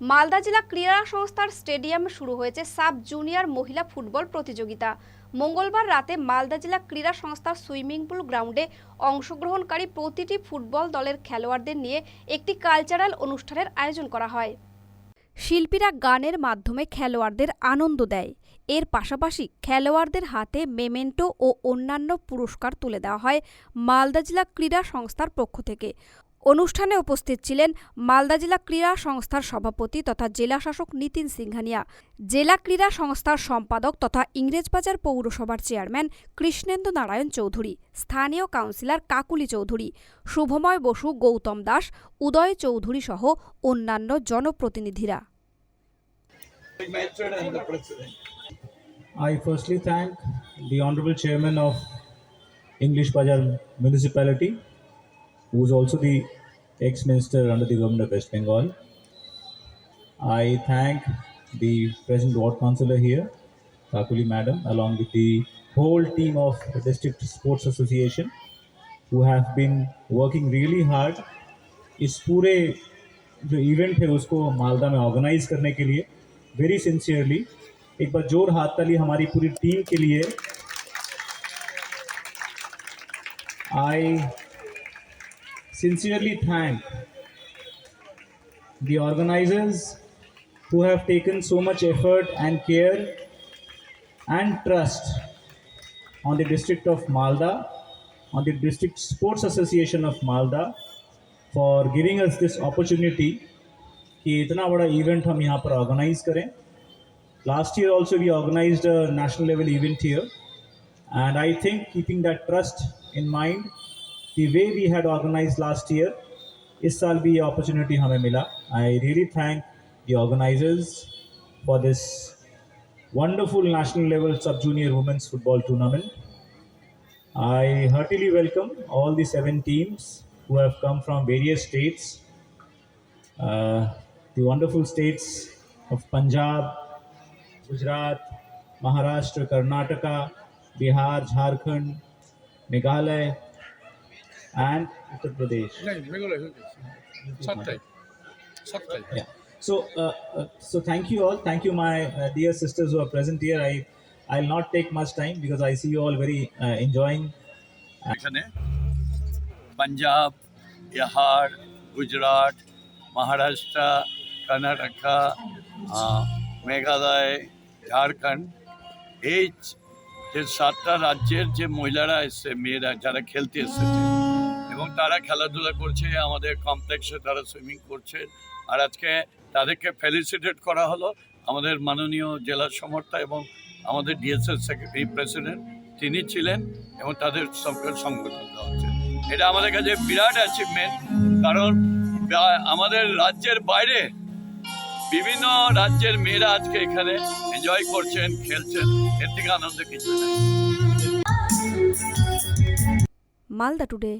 মালদা জেলা ক্রীড়া সংস্থার স্টেডিয়ামে শুরু হয়েছে সাব জুনিয়র মহিলা ফুটবল প্রতিযোগিতা। মঙ্গলবার রাতে মালদা জেলা ক্রীড়া সংস্থার সুইমিং পুল গ্রাউন্ডে অংশগ্রহণকারী প্রতিটি ফুটবল দলের খেলোয়াড়দের নিয়ে একটি কালচারাল অনুষ্ঠানের আয়োজন করা হয়। শিল্পীরা গানের মাধ্যমে খেলোয়াড়দের আনন্দ দেয়। এর পাশাপাশি খেলোয়াড়দের হাতে মেমেন্টো ও অন্যান্য পুরস্কার তুলে দেওয়া হয় মালদা জেলা ক্রীড়া সংস্থার পক্ষ থেকে। অনুষ্ঠানে উপস্থিত ছিলেন মালদা জেলা ক্রীড়া সংস্থার সভাপতি তথা জেলা শাসক নিতিন সিংহানিয়া জেলা ক্রীড়া সংস্থার সম্পাদক তথা ইংরেজবাজার পৌরসভার চেয়ারম্যান কৃষ্ণেন্দু নারায়ণ চৌধুরী স্থানীয় কাউন্সিলর কাকুলি চৌধুরী শুভময় বসু গৌতম দাস উদয় চৌধুরী সহ অন্যান্য জনপ্রতিনিধিরা. I firstly thank the Honorable Chairman of English Bajar Municipality, who is also the ex-minister under the government of West Bengal. I thank the present ward councillor here, Kakuli Madam, along with the whole team of the District Sports Association, who have been working really hard. इस पूरे जो event है उसको मालदा में organise करने के लिए very sincerely एक बार ज़ोर हाथ ताली हमारी पूरी टीम के लिए I sincerely thank the organizers who have taken so much effort and care and trust on the district of Malda, on the district sports association of Malda for giving us this opportunity कि इतना बड़ा event हम यहाँ पर organise करें Last year also we organized a national level event here, and I think keeping that trust in mind, the way we had organized last year, इस साल भी ये opportunity हमें मिला. I really thank the organizers for this wonderful national level sub junior women's football tournament. I heartily welcome all the seven teams who have come from various states. Uh, the wonderful states of Punjab, Gujarat Maharashtra Karnataka Bihar Jharkhand Meghalaya and Uttar Pradesh. No, Meghalaya হয়ে গেছে। সাতটায় সাতটায় Yeah. So, uh, uh, so thank you all. Thank you, my uh, dear sisters who are present here. I, I'll not take much time because I see you all very uh, enjoying. এখানে পাঞ্জাব বিহার গুজরাট মহারাষ্ট্র কর্ণাটকা আহ, মেঘালয় ঝাড়খণ্ড এই যে সাতটা রাজ্যের যে মহিলারা এসছে মেয়েরা যারা খেলতে এসেছে এবং তারা খেলাধুলা করছে, আমাদের কমপ্লেক্সে তারা সুইমিং করছে। আর আজকে তাদেরকে ফেলিসিটেট করা হলো আমাদের মাননীয় জেলা সমর্থা এবং আমাদের ডিএসএস সেক্রেটারি প্রেসিডেন্ট। তিনি ছিলেন এবং তাদের সংগঠন দেওয়া হচ্ছে। এটা আমাদের কাছে বিরাট অ্যাচিভমেন্ট কারণ আমাদের রাজ্যের বাইরে বিভিন্ন রাজ্যের মেয়েরা আজকে এখানে এনজয় করছেন, খেলছেন। এর থেকে আনন্দ কিছু নেই। মালদা টুডে